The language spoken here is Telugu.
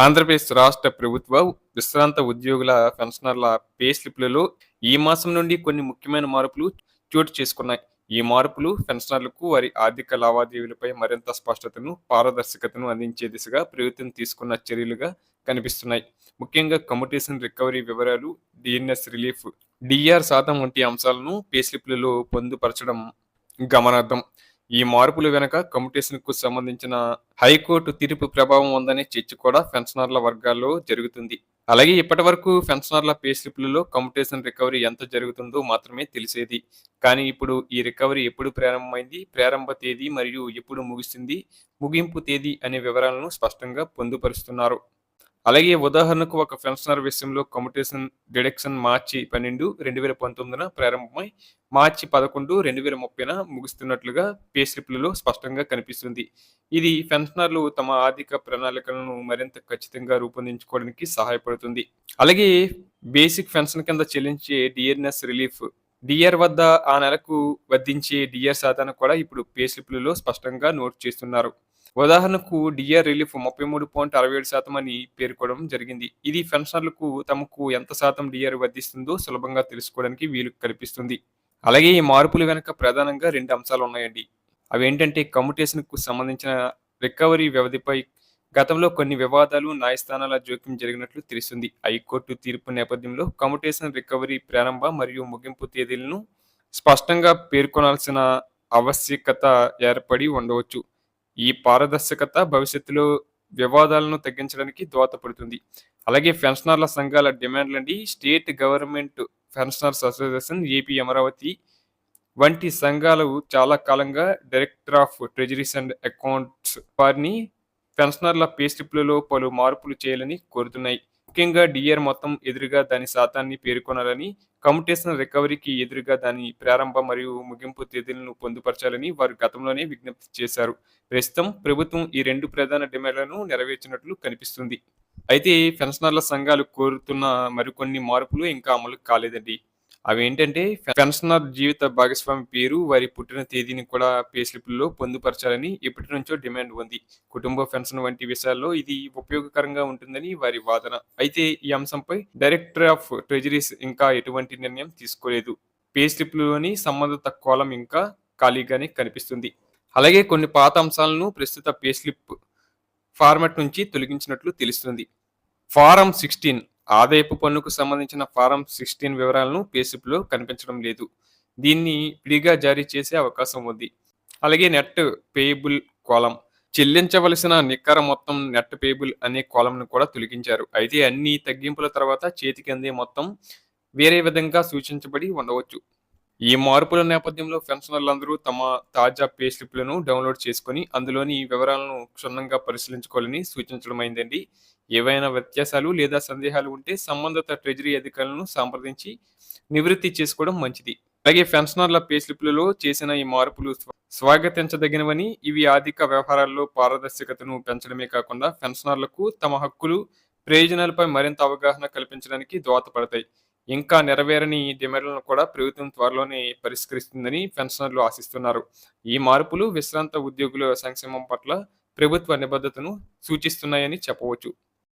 ఆంధ్రప్రదేశ్ రాష్ట్ర ప్రభుత్వ విశ్రాంత ఉద్యోగుల పెన్షనర్ల పే స్లిప్లలో ఈ మాసం నుండి కొన్ని ముఖ్యమైన మార్పులు చోటు చేసుకున్నాయి. ఈ మార్పులు పెన్షనర్లకు వారి ఆర్థిక లావాదేవీలపై మరింత స్పష్టతను పారదర్శకతను అందించే దిశగా ప్రభుత్వం తీసుకున్న చర్యలుగా కనిపిస్తున్నాయి. ముఖ్యంగా కమ్యూటేషన్ రికవరీ వివరాలు డిఎన్ఎస్ రిలీఫ్ డిఆర్ శాతం వంటి అంశాలను పే స్లిప్లలో పొందుపరచడం గమనార్థం ఈ మార్పుల వెనుక కమ్యూటేషన్కు సంబంధించిన హైకోర్టు తీర్పు ప్రభావం ఉందనే చర్చ కూడా పెన్షనర్ల వర్గాల్లో జరుగుతుంది. అలాగే ఇప్పటి వరకు పెన్షనర్ల పే స్లిప్లలో కమ్యూటేషన్ రికవరీ ఎంత జరుగుతుందో మాత్రమే తెలిసేది. కానీ ఇప్పుడు ఈ రికవరీ ఎప్పుడు ప్రారంభమైంది ప్రారంభ తేదీ మరియు ఎప్పుడు ముగిసింది ముగింపు తేదీ అనే వివరాలను స్పష్టంగా పొందుపరుస్తున్నారు. అలాగే ఉదాహరణకు ఒక పెన్షనర్ విషయంలో కమ్యూటేషన్ డిడక్షన్ మార్చి పన్నెండు రెండు వేల పంతొమ్మిదిన ప్రారంభమై మార్చి పదకొండు రెండు వేల ముప్పైన ముగుస్తున్నట్లుగా పే స్లిప్లలో స్పష్టంగా కనిపిస్తుంది. ఇది పెన్షనర్లు తమ ఆర్థిక ప్రణాళికలను మరింత ఖచ్చితంగా రూపొందించుకోవడానికి సహాయపడుతుంది. అలాగే బేసిక్ పెన్షన్ కింద చెల్లించే డిఎన్ఎస్ రిలీఫ్ డిఆర్ వద్ద ఆ నెలకు వర్ధించే డిఆర్ శాతాన్ని కూడా ఇప్పుడు పే స్లిప్లలో స్పష్టంగా నోట్ చేస్తున్నారు. ఉదాహరణకు డిఆర్ రిలీఫ్ ముప్పై మూడు పాయింట్ అరవై ఏడు శాతం అని పేర్కొనడం జరిగింది. ఇది పెన్షనర్లకు తమకు ఎంత శాతం డిఆర్ వర్ధిస్తుందో సులభంగా తెలుసుకోవడానికి వీలు కల్పిస్తుంది. అలాగే ఈ మార్పుల వెనుక ప్రధానంగా రెండు అంశాలు ఉన్నాయండి. అవి ఏంటంటే కమ్యూటేషన్కు సంబంధించిన రికవరీ వ్యవధిపై గతంలో కొన్ని వివాదాలు న్యాయస్థానాల జోక్యం జరిగినట్లు తెలుస్తుంది. హైకోర్టు తీర్పు నేపథ్యంలో కమ్యూటేషన్ రికవరీ ప్రారంభ మరియు ముగింపు తేదీలను స్పష్టంగా పేర్కొనాల్సిన ఆవశ్యకత ఏర్పడి ఉండవచ్చు. ఈ పారదర్శకత భవిష్యత్తులో వివాదాలను తగ్గించడానికి దోహదపడుతుంది. అలాగే పెన్షనర్ల సంఘాల డిమాండ్లండి state government pensioners association AP Amaravati వంటి సంఘాలు చాలా కాలంగా director of treasuries and accounts వారిని పెన్షనర్ల పే స్లిప్లలో పలు మార్పులు చేయాలని కోరుతున్నాయి. ముఖ్యంగా డిఆర్ మొత్తం ఎదురుగా దాని శాతాన్ని పేర్కొనాలని కమ్యూటేషన్ రికవరీకి ఎదురుగా దాని ప్రారంభ మరియు ముగింపు తేదీలను పొందుపరచాలని వారు గతంలోనే విజ్ఞప్తి చేశారు. ప్రస్తుతం ప్రభుత్వం ఈ రెండు ప్రధాన డిమాండ్లను నెరవేర్చినట్లు కనిపిస్తుంది. అయితే పెన్షనర్ల సంఘాలు కోరుతున్న మరికొన్ని మార్పులు ఇంకా అమలు కాలేదండి. అవి ఏంటంటే పెన్షనర్ జీవిత భాగస్వామి పేరు వారి పుట్టిన తేదీని కూడా పేస్లిప్లో పొందుపరచాలని ఎప్పటి నుంచో డిమాండ్ ఉంది. కుటుంబ పెన్షన్ వంటి విషయాల్లో ఇది ఉపయోగకరంగా ఉంటుందని వారి వాదన. అయితే ఈ అంశంపై డైరెక్టర్ ఆఫ్ ట్రెజరీస్ ఇంకా ఎటువంటి నిర్ణయం తీసుకోలేదు. పేస్లిప్లోని సంబంధిత కోలం ఇంకా ఖాళీగానే కనిపిస్తుంది. అలాగే కొన్ని పాత అంశాలను ప్రస్తుత పేస్లిప్ ఫార్మాట్ నుంచి తొలగించినట్లు తెలుస్తుంది. ఫారం సిక్స్టీన్ ఆదాయపు పన్నుకు సంబంధించిన ఫారం సిక్స్టీన్ వివరాలను పేసిప్లో కనిపించడం లేదు. దీన్ని విడిగా జారీ చేసే అవకాశం ఉంది. అలాగే నెట్ పేయబుల్ కోలం చెల్లించవలసిన నిక్కర మొత్తం నెట్ పేయబుల్ అనే కోలంను కూడా తొలగించారు. అయితే అన్ని తగ్గింపుల తర్వాత చేతికి అందే మొత్తం వేరే విధంగా సూచించబడి ఉండవచ్చు. ఈ మార్పుల నేపథ్యంలో పెన్షనర్లందరూ తమ తాజా పే స్లిప్లను డౌన్లోడ్ చేసుకొని అందులోని వివరాలను క్షుణ్ణంగా పరిశీలించుకోవాలని సూచించడమైందండి. ఏవైనా వ్యత్యాసాలు లేదా సందేహాలు ఉంటే సంబంధిత ట్రెజరీ అధికారులను సంప్రదించి నివృత్తి చేసుకోవడం మంచిది. అలాగే పెన్షనర్ల పే స్లిప్లలో చేసిన ఈ మార్పులు స్వాగతించదగినవని ఇవి ఆర్థిక వ్యవహారాల్లో పారదర్శకతను పెంచడమే కాకుండా పెన్షనర్లకు తమ హక్కులు ప్రయోజనాలపై మరింత అవగాహన కల్పించడానికి దోహదపడతాయి. ఇంకా నెరవేరని డిమాండ్లను కూడా ప్రభుత్వం త్వరలోనే పరిష్కరిస్తుందని పెన్షనర్లు ఆశిస్తున్నారు. ఈ మార్పులు విశ్రాంత ఉద్యోగుల సంక్షేమం పట్ల ప్రభుత్వ నిబద్ధతను సూచిస్తున్నాయని చెప్పవచ్చు.